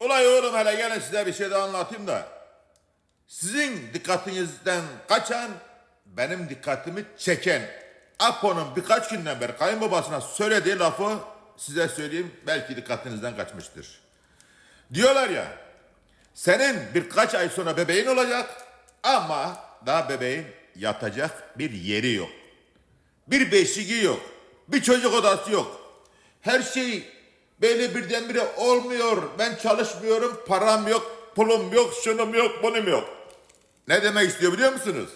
Olay oğlum hele gelin size bir şey de anlatayım da. Sizin dikkatinizden kaçan, benim dikkatimi çeken. Apo'nun birkaç günden beri kayınbabasına söylediği lafı size söyleyeyim. Belki dikkatinizden kaçmıştır. Diyorlar ya, senin birkaç ay sonra bebeğin olacak ama daha bebeğin yatacak bir yeri yok. Bir beşiği yok. Bir çocuk odası yok. Her şey böyle birdenbire olmuyor. Ben çalışmıyorum, param yok, pulum yok, şunum yok, bunum yok. Ne demek istiyor biliyor musunuz?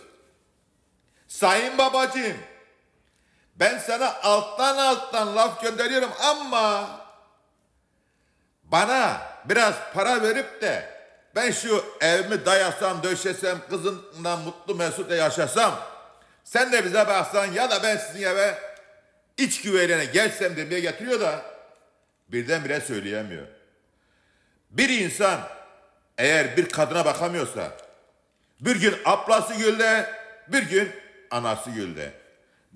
Sayın babacığım, ben sana alttan alttan laf gönderiyorum ama bana biraz para verip de ben şu evimi dayasam, döşesem, kızımla mutlu mesut yaşasam, sen de bize baksan ya da ben sizin eve iç güveylerine gelsem demeye getiriyor da birdenbire söyleyemiyor. Bir insan eğer bir kadına bakamıyorsa, bir gün ablası gülde, bir gün anası gülde.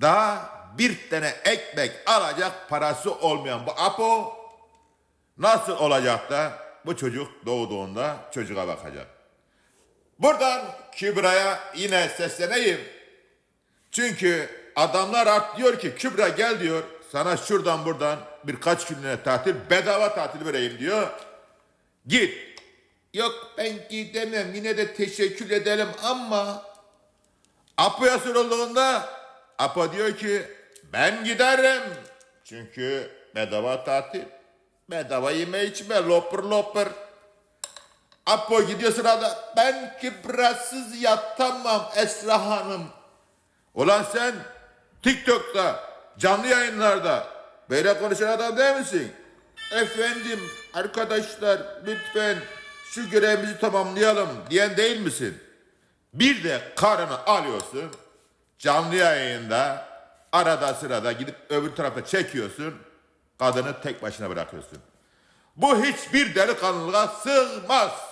Daha bir tane ekmek alacak parası olmayan bu Apo nasıl olacak da bu çocuk doğduğunda çocuğa bakacak. Buradan Kübra'ya yine sesleneyim. Çünkü adamlar art diyor ki Kübra gel diyor sana şuradan buradan birkaç günlüğüne tatil bedava tatil vereyim diyor. Git. Yok ben gidemem yine de teşekkür edelim ama Apo'ya sorulduğunda Apo diyor ki ben giderim. Çünkü bedava tatil. Bedava yeme içme lopır lopır. Apo gidiyor sırada ben kibrasız yatamam Esra Hanım. Ulan sen TikTok'ta canlı yayınlarda böyle konuşan adam değil misin? Efendim arkadaşlar lütfen şu görevimizi tamamlayalım diyen değil misin? Bir de karını alıyorsun canlı yayında arada sırada gidip öbür tarafta çekiyorsun kadını tek başına bırakıyorsun. Bu hiçbir delikanlılığa sığmaz.